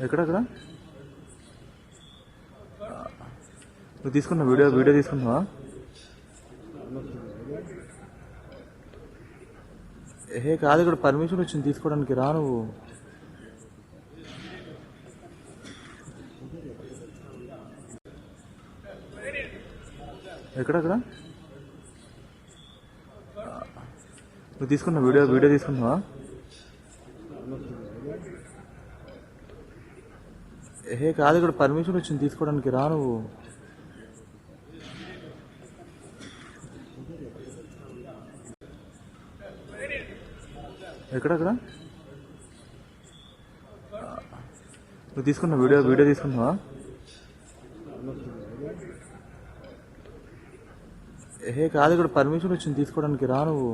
ఎక్కడక్కడ? నువ్వు తీసుకున్న video video తీసుకున్నావా ఏ కాదు ఇక్కడ పర్మిషన్ వచ్చింది తీసుకోవడానికి రా నువ్వు. ఎక్కడక్కడ? నువ్వు తీసుకున్న వీడియో వీడియో తీసుకున్నావా ఏ కాదు ఇక్కడ పర్మిషన్ వచ్చింది తీసుకోవడానికి రా నువ్వు. ఎక్కడక్కడ నువ్వు తీసుకున్న వీడియో వీడియో తీసుకున్నావా ఏ కాదు ఇక్కడ పర్మిషన్ వచ్చింది తీసుకోవడానికి రా నువ్వు.